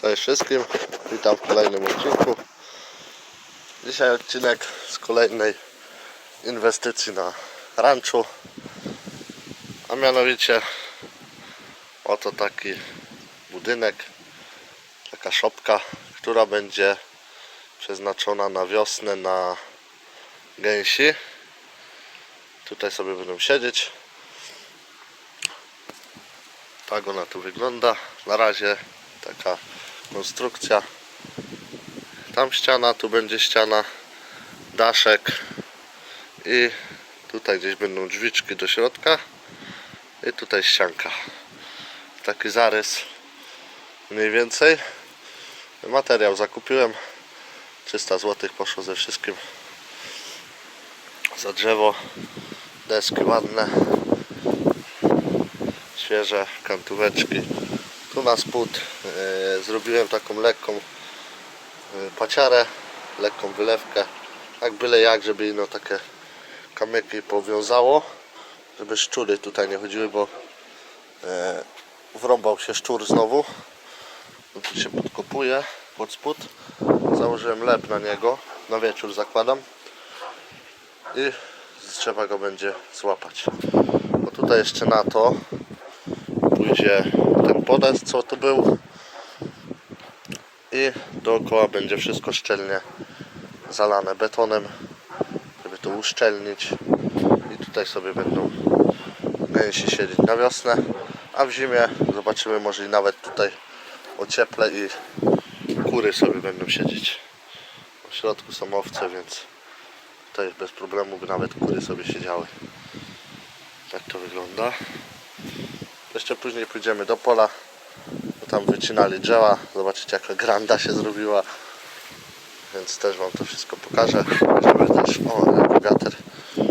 Cześć wszystkim, witam w kolejnym odcinku. Dzisiaj odcinek z kolejnej inwestycji na ranczu. A mianowicie oto taki budynek, taka szopka, która będzie przeznaczona na wiosnę na gęsi. Tutaj sobie będą siedzieć. Tak ona tu wygląda. Na razie taka konstrukcja. Tam ściana, tu będzie ściana, daszek i tutaj gdzieś będą drzwiczki do środka i tutaj ścianka. Taki zarys mniej więcej. Materiał zakupiłem. 300 zł poszło ze wszystkim. Za drzewo, deski ładne, świeże kantóweczki. Tu na spód e, zrobiłem taką lekką e, paciarę, lekką wylewkę. Tak byle jak, żeby no takie kamyki powiązało, żeby szczury tutaj nie chodziły, bo e, wrąbał się szczur znowu. No tu się podkopuje pod spód. Założyłem lep na niego, na wieczór zakładam i trzeba go będzie złapać. No tutaj jeszcze na to pójdzie ten podest, co tu był i dookoła będzie wszystko szczelnie zalane betonem, żeby to uszczelnić i tutaj sobie będą gęsi siedzieć na wiosnę, a w zimie zobaczymy może i nawet tutaj ocieple i kury sobie będą siedzieć. W środku są owce, więc tutaj bez problemu by nawet kury sobie siedziały. Tak to wygląda. Jeszcze później pójdziemy do pola. Tam wycinali drzewa. Zobaczycie jaka granda się zrobiła. Więc też Wam to wszystko pokażę. Będziemy też... O, jaki wiatr. Yy,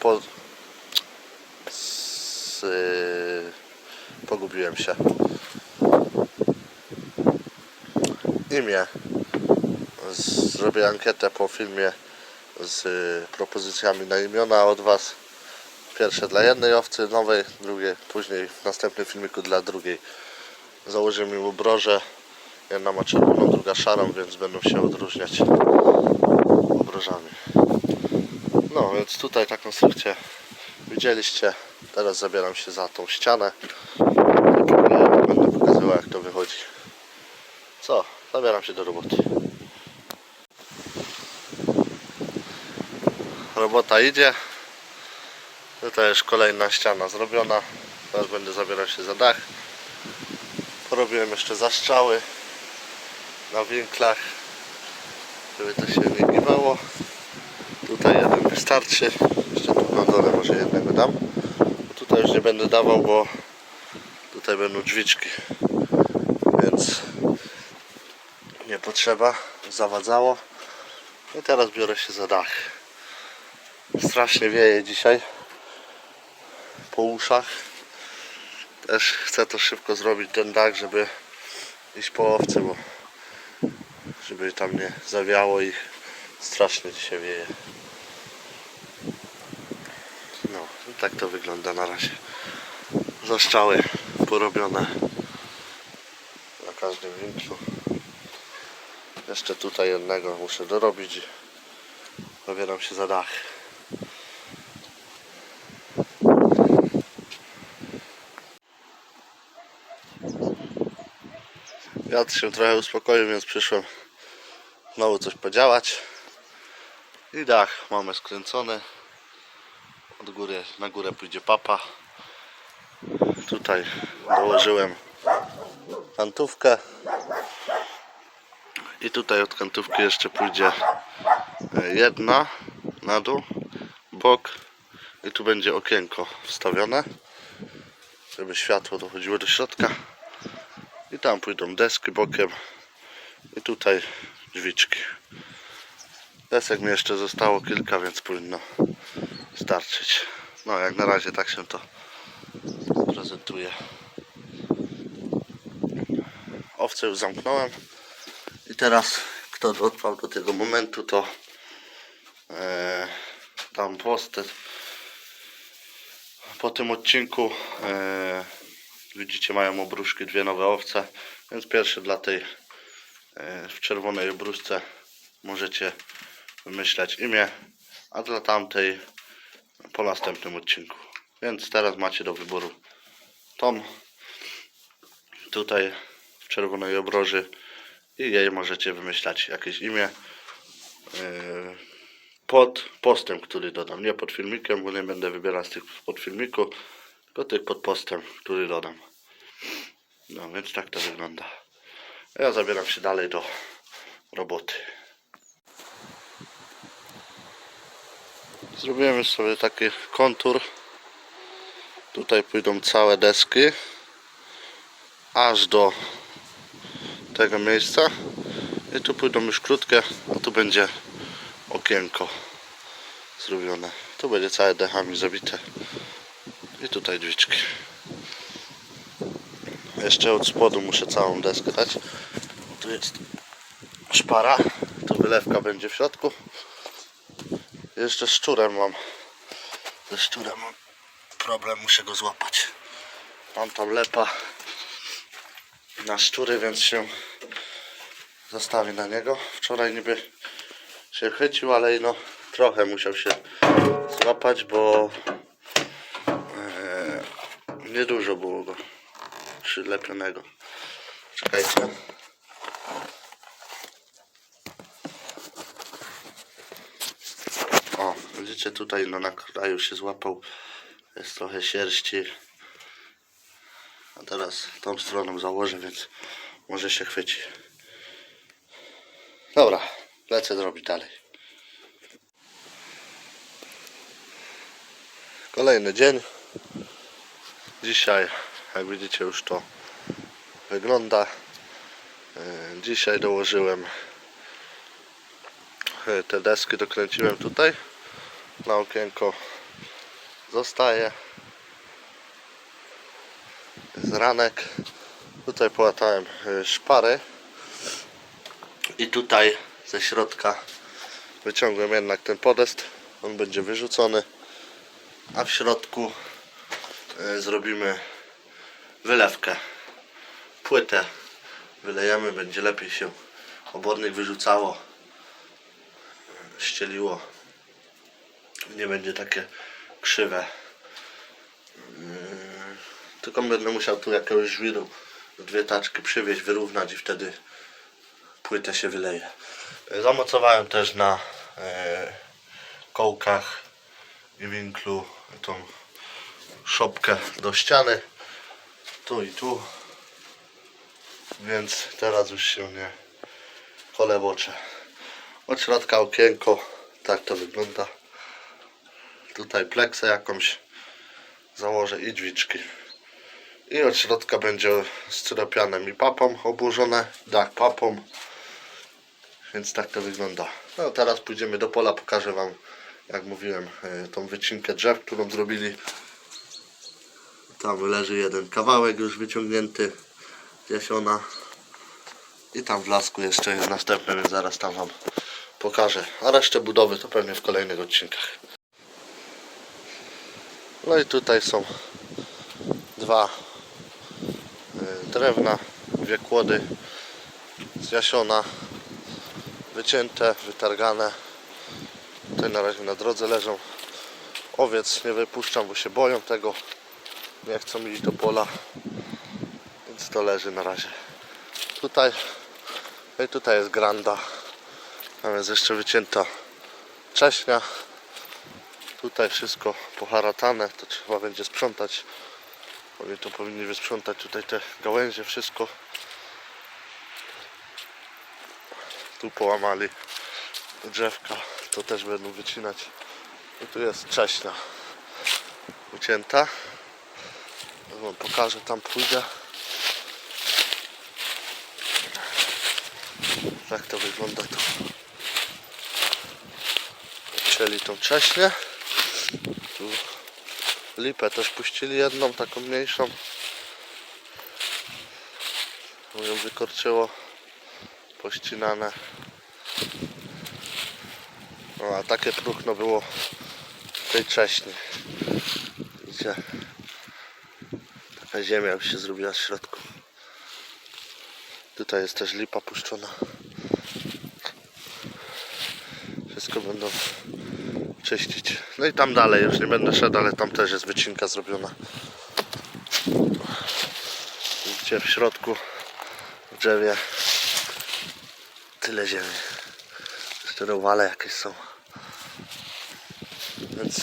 po... Z, yy, pogubiłem się. Imię. Zrobię ankietę po filmie z y, propozycjami na imiona od Was. Pierwsze dla jednej owcy nowej, drugie później w następnym filmiku dla drugiej. Założymy im ubroże. Jedna ma czerwoną, druga szarą, więc będą się odróżniać obrożami. No więc tutaj ta konstrukcja widzieliście. Teraz zabieram się za tą ścianę. Będę pokazywał jak to wychodzi. Co? Zabieram się do roboty. Robota idzie. Tutaj już kolejna ściana zrobiona. Teraz będę zabierał się za dach. Porobiłem jeszcze zastrzały na winklach, żeby to się nie gibało. Tutaj jeden wystarczy. Jeszcze tu na dole może jednego dam. Tutaj już nie będę dawał, bo tutaj będą drzwiczki. Więc nie potrzeba. Zawadzało. I teraz biorę się za dach. Strasznie wieje dzisiaj po uszach. Też chcę to szybko zrobić ten żeby iść po owce, bo żeby tam nie zawiało ich. Strasznie dzisiaj wieje. No, i tak to wygląda na razie. Zaszczały porobione na każdym winklu. Jeszcze tutaj jednego muszę dorobić. i Zabieram się za dach. Wiatr się trochę uspokoił, więc przyszłem znowu coś podziałać. I dach mamy skręcony. Od góry na górę pójdzie papa. Tutaj dołożyłem kantówkę. I tutaj od kantówki jeszcze pójdzie e, jedna na dół, bok i tu będzie okienko wstawione, żeby światło dochodziło do środka. I tam pójdą deski bokiem i tutaj drzwiczki. Desek mi jeszcze zostało kilka, więc powinno starczyć. No jak na razie tak się to prezentuje. Owce już zamknąłem. I teraz kto dotrwał do tego momentu to e, tam post po tym odcinku e, Widzicie, mają obruszki, dwie nowe owce. Więc pierwszy dla tej e, w czerwonej obruszce możecie wymyślać imię, a dla tamtej po następnym odcinku. Więc teraz macie do wyboru tą tutaj w czerwonej obroży i jej możecie wymyślać jakieś imię yy, pod postem, który dodam. Nie pod filmikiem, bo nie będę wybierał z tych pod filmiku, tylko tych pod postem, który dodam. No więc tak to wygląda. Ja zabieram się dalej do roboty. Zrobiłem sobie taki kontur. Tutaj pójdą całe deski aż do tego miejsca i tu pójdą już krótkie, a tu będzie okienko zrobione. Tu będzie całe dechami zabite i tutaj drzwiczki. Jeszcze od spodu muszę całą deskę dać. Tu jest szpara, tu wylewka będzie w środku. Jeszcze szczurem mam. Ze szczurem mam problem, muszę go złapać. Mam tam lepa na szczury, więc się zastawię na niego. Wczoraj niby się chycił, ale no trochę musiał się złapać, bo niedużo było go przylepionego. Czekajcie. O, widzicie tutaj no na kraju się złapał. Jest trochę sierści. A teraz tą stroną założę, więc może się chwyci. Dobra, lecę zrobić dalej. Kolejny dzień. Dzisiaj, jak widzicie, już to wygląda. E, Dzisiaj dołożyłem e, te deski, dokręciłem tutaj. Na okienko zostaje. Z ranek. Tutaj połatałem e, szpary. I tutaj ze środka wyciągłem jednak ten podest. On będzie wyrzucony. A w środku zrobimy wylewkę. Płytę wylejemy, będzie lepiej się obornik wyrzucało, ścieliło. Nie będzie takie krzywe. Yy, Tylko będę musiał tu jakiegoś żwiru dwie taczki przywieźć, wyrównać i wtedy płytę się wyleje. Zamocowałem też na e, kołkach i winklu tą szopkę do ściany. Tu i tu. Więc teraz już się nie koleboczę od środka okienko tak to wygląda. Tutaj pleksę jakąś założę i drzwiczki. I od środka będzie styropianem i papą oburzone dach papą. Więc tak to wygląda. No teraz pójdziemy do pola pokażę wam jak mówiłem e, tą wycinkę drzew którą zrobili tam leży jeden kawałek już wyciągnięty z jasiona. I tam w lasku jeszcze jest następny, więc zaraz tam Wam pokażę. A resztę budowy to pewnie w kolejnych odcinkach. No i tutaj są dwa y, drewna, dwie kłody z jasiona. Wycięte, wytargane. Tutaj na razie na drodze leżą. Owiec nie wypuszczam, bo się boją tego nie chcą iść do pola więc to leży na razie. Tutaj no i tutaj jest granda. Tam jest jeszcze wycięta cześnia. Tutaj wszystko poharatane to trzeba będzie sprzątać. Oni to powinni wysprzątać tutaj te gałęzie wszystko. Tu połamali drzewka to też będą wycinać. I tu jest cześnia ucięta wam pokażę, tam pójdę. Tak to wygląda tu. Cieli tą cześnię. Tu lipę też puścili jedną, taką mniejszą. Ją wykorczyło. Pościnane. No a takie próchno było w tej cześni. Widzicie? Taka ziemia już się zrobiła w środku. Tutaj jest też lipa puszczona. Wszystko będą czyścić. No i tam dalej, już nie będę szedł, ale tam też jest wycinka zrobiona. Widzicie w środku w drzewie tyle ziemi. Jeszcze rowale jakieś są. Więc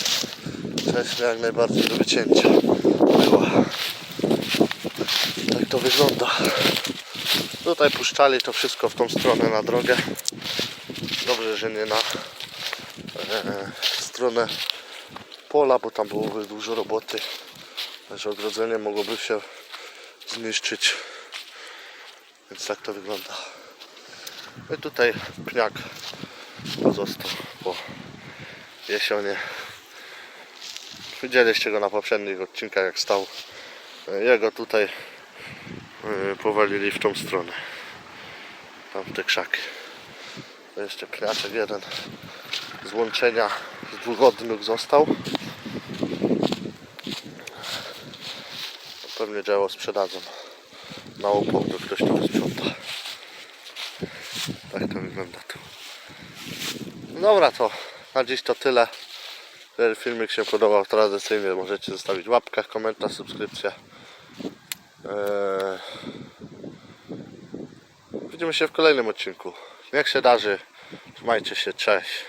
cześć jak najbardziej do wycięcia to wygląda. Tutaj puszczali to wszystko w tą stronę na drogę. Dobrze, że nie na e, stronę pola, bo tam byłoby dużo roboty. Że ogrodzenie mogłoby się zniszczyć. Więc tak to wygląda. No i tutaj pniak pozostał po jesionie. Widzieliście go na poprzednich odcinkach jak stał. Jego tutaj powalili w tą stronę. Tam w te krzaki. To jeszcze pniaczek jeden z łączenia z został. Pewnie dzieło sprzedadzą na to ktoś to wysprząta. Tak to wygląda tu. Dobra, to na dziś to tyle. Jeżeli filmik się podobał tradycyjnie, możecie zostawić łapkę, komentarz, subskrypcję. Eee... Widzimy się w kolejnym odcinku. Niech się darzy. Trzymajcie się, cześć.